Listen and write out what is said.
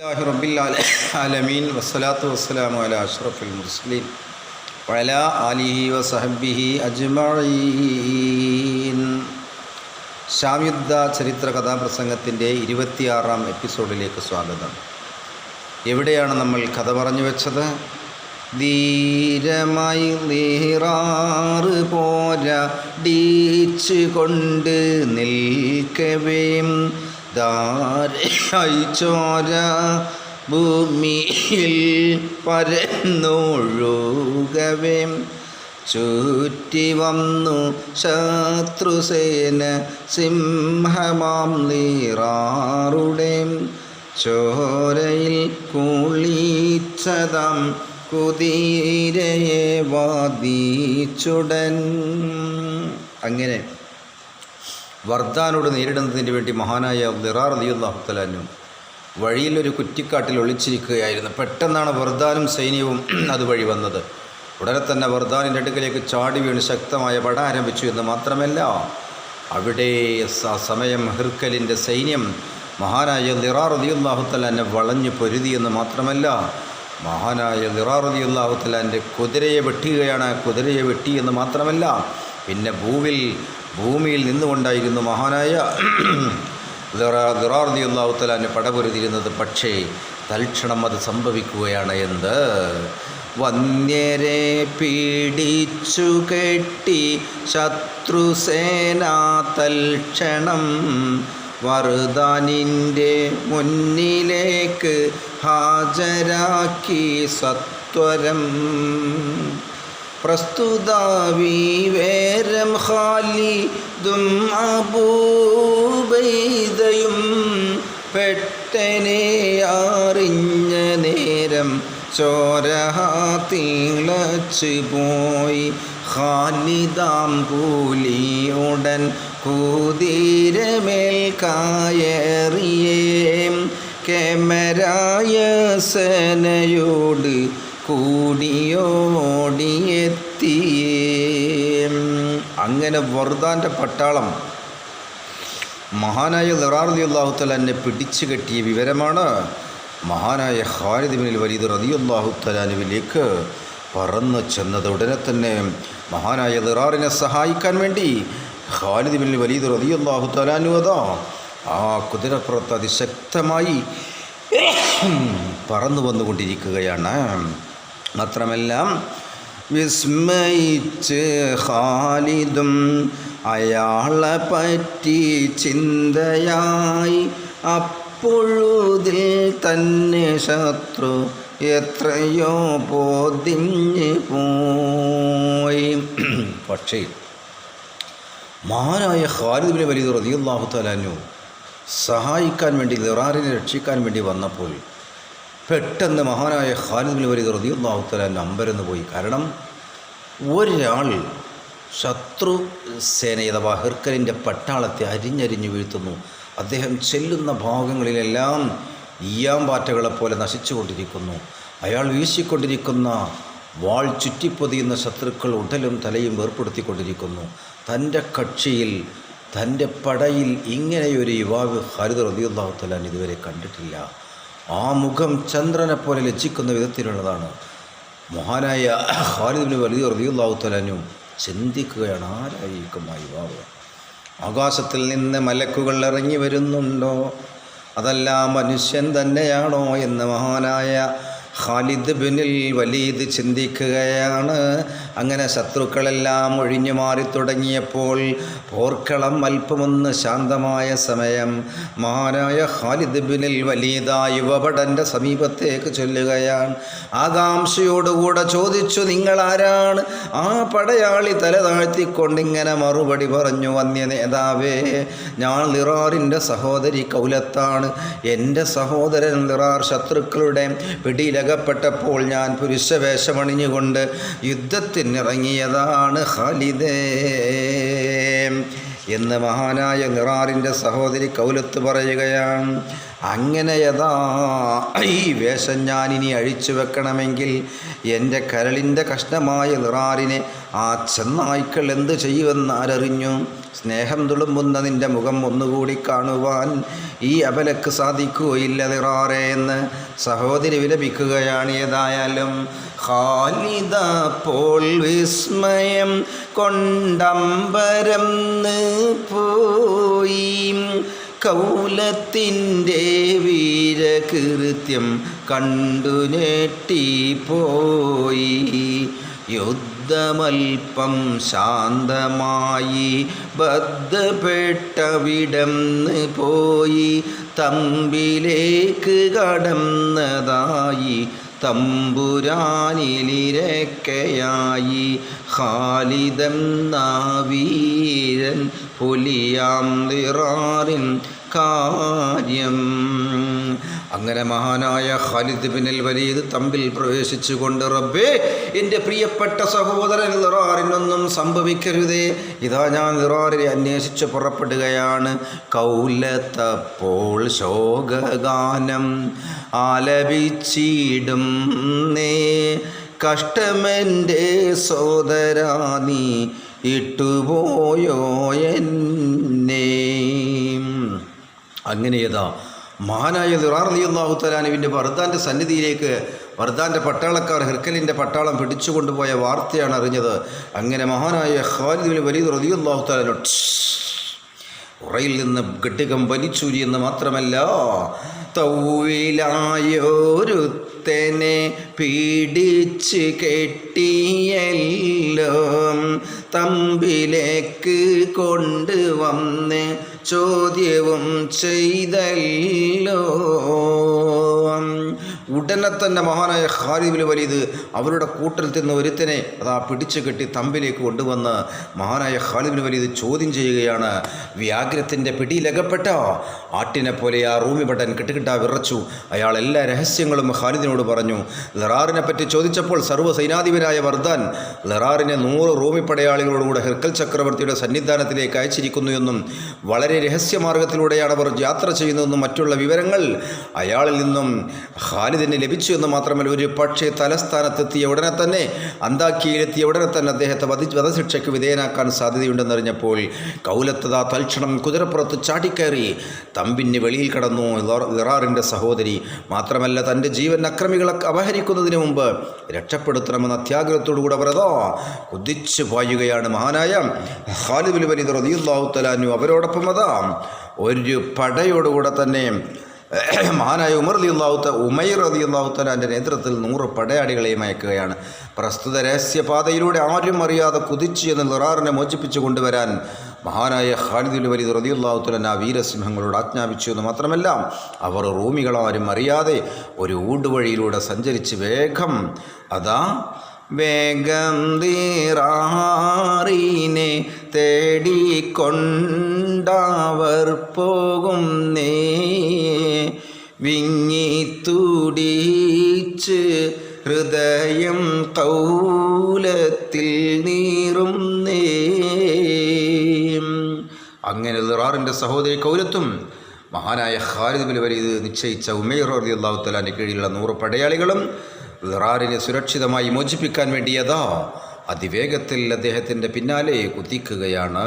അലഹി റബ്ബിലാലമീൻ വസ്സലാത്തു വസ്സലാമു അല അഷ്റഫുൽ മുസ്ലിം വല അലിഹി വസഹബിഹി അജ്മീൻ ഷാംയുദ്ധ ചരിത്ര കഥാപ്രസംഗത്തിന്റെ ഇരുപത്തിയാറാം എപ്പിസോഡിലേക്ക് സ്വാഗതം. എവിടെയാണ് നമ്മൾ കഥ പറഞ്ഞു വെച്ചത്? ധീരമായി നീറാറ് പോരാ ഡീച്ച് കൊണ്ട് നിൽക്കവേം ദാരേ ചോര ഭൂമിയിൽ പരന്നൊഴുകവേ. ചുറ്റി വന്നു ശത്രുസേന സിംഹമാം നീറാറുടെ. ചോരയിൽ കുളിച്ചതം കുതിരയെ വാദിച്ചുടൻ. അങ്ങനെ വർദ്ധാനോട് നേരിടുന്നതിന് വേണ്ടി മഹാനായ ദിറാർ അലിയുല്ലാഹുത്തലാനും വഴിയിലൊരു കുറ്റിക്കാട്ടിൽ ഒളിച്ചിരിക്കുകയായിരുന്നു. പെട്ടെന്നാണ് വർദ്ധാനും സൈന്യവും അതുവഴി വന്നത്. ഉടനെ തന്നെ വർദ്ധാനിന്റെ അടുക്കലേക്ക് ചാടി വീണ് ശക്തമായ പട ആരംഭിച്ചു എന്ന് മാത്രമല്ല അവിടെ സമയം ഹിർക്കലിന്റെ സൈന്യം മഹാനായ ലിറാർ അലിയുല്ലാഹുത്തലാനെ വളഞ്ഞു പൊരുതി എന്ന് മാത്രമല്ല മഹാനായ ലിറാർ അലിയുല്ലാഹുത്തലാന്റെ കുതിരയെ വെട്ടുകയാണ് കുതിരയെ വെട്ടിയെന്ന് മാത്രമല്ല പിന്നെ ഭൂവിൽ ഭൂമിയിൽ നിന്നുകൊണ്ടായിരുന്നു മഹാനായ ദിറാർദി അള്ളാഹുത്തലാന് പടപൊരുതിരുന്നത് പക്ഷേ തൽക്ഷണം അത് സംഭവിക്കുകയാണ് എന്ത്? വന്യരെ പീഡിച്ചു കെട്ടി ശത്രുസേനാ തൽക്ഷണം വറുദാനിന്റെ മുന്നിലേക്ക് ഹാജരാക്കി സത്വരം. പ്രസ്തുത വിവേരം ഖാലിദും അബൂബൈദയും പെട്ടനെ അറിഞ്ഞ നേരം ചോരഹാത്തിളച്ച് തിളച്ച് പോയി. ഖാലിദാം കൂലി ഉടൻ കൂതിരമേൽ കായറിയേം. കേമരായ സേനയോട് കൂടിയോടിയെത്തിയേ അങ്ങനെ വർദ്ധാന്റെ പട്ടാളം മഹാനായ ലറാർദി അള്ളാഹുത്തലാനെ പിടിച്ചു കെട്ടിയ വിവരമാണ്. മഹാനായ ഖാലിദ് ബിൻ വലീദ് റതി അള്ളാഹുത്തലാനുവിലേക്ക് പറന്നു ചെന്നത് ഉടനെ തന്നെ മഹാനായ ലിറാറിനെ സഹായിക്കാൻ വേണ്ടി ഖാലിദ് ബിൻ വലീദ് റതി അള്ളാഹുത്തലാനു അതാ ആ കുതിരപ്പുറത്ത് അതിശക്തമായി പറന്നു വന്നുകൊണ്ടിരിക്കുകയാണ് മാത്രമല്ല വിസ്മയിച്ച് ഖാലിദും അയാളെ പറ്റി ചിന്തയായി. അപ്പോഴുതിൽ തന്നെ ശത്രു എത്രയോ പോതിഞ്ഞ് പോയി. പക്ഷേ മഹാനായ ഖാലിദ് വലിയ റളിയല്ലാഹു തആലാനു സഹായിക്കാൻ വേണ്ടി ലിറാറിനെ രക്ഷിക്കാൻ വേണ്ടി വന്നപ്പോൾ പെട്ടെന്ന് മഹാനായ ഖാലിദ് റളിയല്ലാഹു തആലാനു അമ്പരന്ന് പോയി. കാരണം ഒരാൾ ശത്രു സേന അഥവാ ഹിർക്കലിന്റെ പട്ടാളത്തെ അരിഞ്ഞരിഞ്ഞു വീഴ്ത്തുന്നു. അദ്ദേഹം ചെല്ലുന്ന ഭാഗങ്ങളിലെല്ലാം ഈയാമ്പാറ്റകളെ പോലെ നശിച്ചുകൊണ്ടിരിക്കുന്നു. അയാൾ വീശിക്കൊണ്ടിരിക്കുന്ന വാൾ ചുറ്റിപ്പൊതിയുന്ന ശത്രുക്കൾ ഉടലും തലയും വേർപ്പെടുത്തിക്കൊണ്ടിരിക്കുന്നു. തന്റെ കക്ഷിയിൽ തന്റെ പടയിൽ ഇങ്ങനെയൊരു യുവാവ് റളിയല്ലാഹു തആല ഇതുവരെ കണ്ടിട്ടില്ല. ആ മുഖം ചന്ദ്രനെ പോലെ ലജ്ജിക്കുന്ന വിധത്തിലുള്ളതാണ്. മഹാനായ ഖാലിദ് വലിയ റളിയല്ലാഹു തആലാനും ചിന്തിക്കുകയാണ് ആരായിരിക്കും ആ യുവാവ്? ആകാശത്തിൽ നിന്ന് മലക്കുകൾ ഇറങ്ങി വരുന്നുണ്ടോ? അതല്ല മനുഷ്യൻ തന്നെയാണോ? എന്ന് മഹാനായ ഖാലിദ് ബിനിൽ വലീദ് ചിന്തിക്കുകയാണ്. അങ്ങനെ ശത്രുക്കളെല്ലാം ഒഴിഞ്ഞു മാറി തുടങ്ങിയപ്പോൾ പോർക്കളം അല്പമൊന്ന് ശാന്തമായ സമയം. മഹാനായ ഖാലിദ് ബിനിൽ വലീദ യുവഭടന്റെ സമീപത്തേക്ക് ചൊല്ലുകയാണ്. ആകാംക്ഷയോടുകൂടെ ചോദിച്ചു നിങ്ങൾ ആരാണ് ആ പടയാളി തല താഴ്ത്തിക്കൊണ്ടിങ്ങനെ മറുപടി പറഞ്ഞു വന്യ നേതാവേ ഞാൻ ലിറാറിന്റെ സഹോദരി കൗലത്താണ്. എന്റെ സഹോദരൻ ലിറാർ ശത്രുക്കളുടെ പിടിയിലകപ്പെട്ടപ്പോൾ ഞാൻ പുരുഷവേഷമണിഞ്ഞുകൊണ്ട് യുദ്ധത്തിനിറങ്ങിയതാണ് ഖാലിദേ. എന്ന് മഹാനായ നിറാറിന്റെ സഹോദരി കൗലത്ത് പറയുകയാണ് അങ്ങനെ യഥാ ഈ വേഷം ഞാനിനി അഴിച്ചു വെക്കണമെങ്കിൽ എന്റെ കരളിന്റെ കഷ്ണമായ നിറാറിനെ ആ ചെന്നായ്ക്കൾ എന്ത് ചെയ്യുമെന്ന് ആരറിഞ്ഞു സ്നേഹം തുളുമ്പുന്ന നിന്റെ മുഖം ഒന്നുകൂടി കാണുവാൻ ഈ അപലക്ക് സാധിക്കുകയില്ല നിറാറെ എന്ന് സഹോദരി വിലപിക്കുകയാണ് ഏതായാലും. ഖാലിദ പോൾ വിസ്മയം കൊണ്ടംബരം പോയി. കൗലത്തിന്റെ വീരകൃത്യം കണ്ടു ഞെട്ടിപ്പോയി. യുദ്ധമൽപ്പം ശാന്തമായി ബദ്ധപ്പെട്ടവിടന്ന് പോയി തമ്പിലേക്ക് കടന്നതായി തമ്പുരാനിലിരക്കയായി ഖാലിദം നാവീരൻ പുലിയാം നിറാറിൻ കാര്യം അങ്ങനെ മഹാനായ ഖാലിദ് ബിനിൽ വലീദ് തമ്പിൽ പ്രവേശിച്ചുകൊണ്ട് റബ്ബേ എന്റെ പ്രിയപ്പെട്ട സഹോദരൻ നിറാറിനൊന്നും സംഭവിക്കരുതേ. ഇതാ ഞാൻ നിറാറിനെ അന്വേഷിച്ച് പുറപ്പെടുകയാണ്. കൗലത്തപ്പോൾ ശോകഗാനം ആലപിച്ചിടും നേ കഷ്ടമെന്റെ സോദരാ നീ ഇട്ടുപോയോ എന്നെ അങ്ങനെയതാ മഹാനായ നിറാറിയാഹു തലാനുവിന്റെ വർദ്ധാന്റെ സന്നിധിയിലേക്ക് വർദ്ധാന്റെ പട്ടാളക്കാർ ഹിർക്കലിന്റെ പട്ടാളം പിടിച്ചുകൊണ്ടുപോയ വാർത്തയാണ് അറിഞ്ഞത്. അങ്ങനെ മഹാനായ ഖാലിദിന് വലിയ റതിയുല്ലാഹു തലാനു ഉറയിൽ നിന്ന് ഗട്ടികം വലിച്ചൂരി എന്ന് മാത്രമല്ല തൗവിലായൊരുത്തനെ പീഡിച്ച് കെട്ടിയല്ലോ തമ്പിലേക്ക് കൊണ്ടുവന്ന് ചോദ്യവും ചെയ്തല്ലോ. ഉടനെ തന്നെ മഹാനായ ഖാലിബിൽ വലിയത് അവരുടെ കൂട്ടിൽ നിന്ന് ഒരുത്തനെ അതാ പിടിച്ചു കെട്ടി തമ്പിലേക്ക് കൊണ്ടുവന്ന് മഹാനായ ഖാലിബിൽ വലിയത് ചോദ്യം ചെയ്യുകയാണ്. വ്യാഗ്രത്തിന്റെ പിടിയിലകപ്പെട്ട ആട്ടിനെ പോലെ ആ റൂമി ഭട്ടൻ കെട്ടുകിട്ടാ വിറച്ചു. അയാൾ എല്ലാ രഹസ്യങ്ങളും ഖാലിദിനോട് പറഞ്ഞു. ലറാറിനെ പറ്റി ചോദിച്ചപ്പോൾ സർവ സൈനാധിപനായ വർദ്ധാൻ ലറാറിനെ നൂറ് റൂമി പടയാളികളോടുകൂടെ ഹിർക്കൽ ചക്രവർത്തിയുടെ സന്നിധാനത്തിലേക്ക് അയച്ചിരിക്കുന്നു എന്നും വളരെ രഹസ്യമാർഗത്തിലൂടെയാണ് അവർ യാത്ര ചെയ്യുന്നതെന്നും മറ്റുള്ള വിവരങ്ങൾ അയാളിൽ നിന്നും ഖാലിദിന് ലഭിച്ചു എന്ന് മാത്രമല്ല ഒരു പക്ഷേ തലസ്ഥാനത്തെത്തിയ ഉടനെ തന്നെ അന്താക്കിയിലെത്തിയ ഉടനെ തന്നെ അദ്ദേഹത്തെ വധി വധശിക്ഷയ്ക്ക് വിധേയനാക്കാൻ സാധ്യതയുണ്ടെന്നറിഞ്ഞപ്പോൾ കൗലത്തത തൽക്ഷണം കുതിരപ്പുറത്ത് ചാടിക്കയറി തമ്പിന് വെളിയിൽ കടന്നു. ഇറാറിന്റെ സഹോദരി മാത്രമല്ല തന്റെ ജീവൻ അക്രമികളെ അപഹരിക്കുന്നതിന് മുമ്പ് രക്ഷപ്പെടുത്തണമെന്ന അത്യാഗ്രഹത്തോടുകൂടെ വ്രതോ കുതിച്ചു പായുകയാണ് മഹാനായ ഖാലിബുൽ വലീദ് റതിയുല്ലാഹു അവരോടൊപ്പം അതാ ഒരു പടയോടുകൂടെ തന്നെ മഹാനായ ഉമർ അലി അള്ളാഹുത്ത ഉമൈർ അലി അള്ളാഹുത്തലാന്റെ നേതൃത്വത്തിൽ നൂറ് പടയാളികളെയും അയക്കുകയാണ്. പ്രസ്തുത രഹസ്യപാതയിലൂടെ ആരും അറിയാതെ കുതിച്ച് എന്ന് നിറാറിനെ മോചിപ്പിച്ചു കൊണ്ടുവരാൻ മഹാനായ ഖാലിദുൽ വലീദ് റതി അള്ളാഹുത്തലൻ ആ വീരസിംഹങ്ങളോട് ആജ്ഞാപിച്ചു എന്ന് മാത്രമല്ല അവർ റൂമികളാരും അറിയാതെ ഒരു ഊടുവഴിയിലൂടെ സഞ്ചരിച്ച് വേഗം അതാ വേഗം തീറാറിനെ തേടിക്കൊണ്ടവർ പോകും നേ വിങ്ങി തുടിച്ച് ഹൃദയം കൗലത്തിൽ നീറും നേ. അങ്ങനെ ദുറാറിന്റെ സഹോദരി കൗലത്തും മഹാനായ ഖാലിദ് ബിൻ വലീദ് നിശ്ചയിച്ച ഉമേർ റബി അള്ളാഹു തലാന്റെ കീഴിലുള്ള നൂറ് പടയാളികളും ദുറാറിനെ സുരക്ഷിതമായി മോചിപ്പിക്കാൻ വേണ്ടിയതാ അതിവേഗത്തിൽ അദ്ദേഹത്തിന്റെ പിന്നാലെ കുതിക്കുകയാണ്.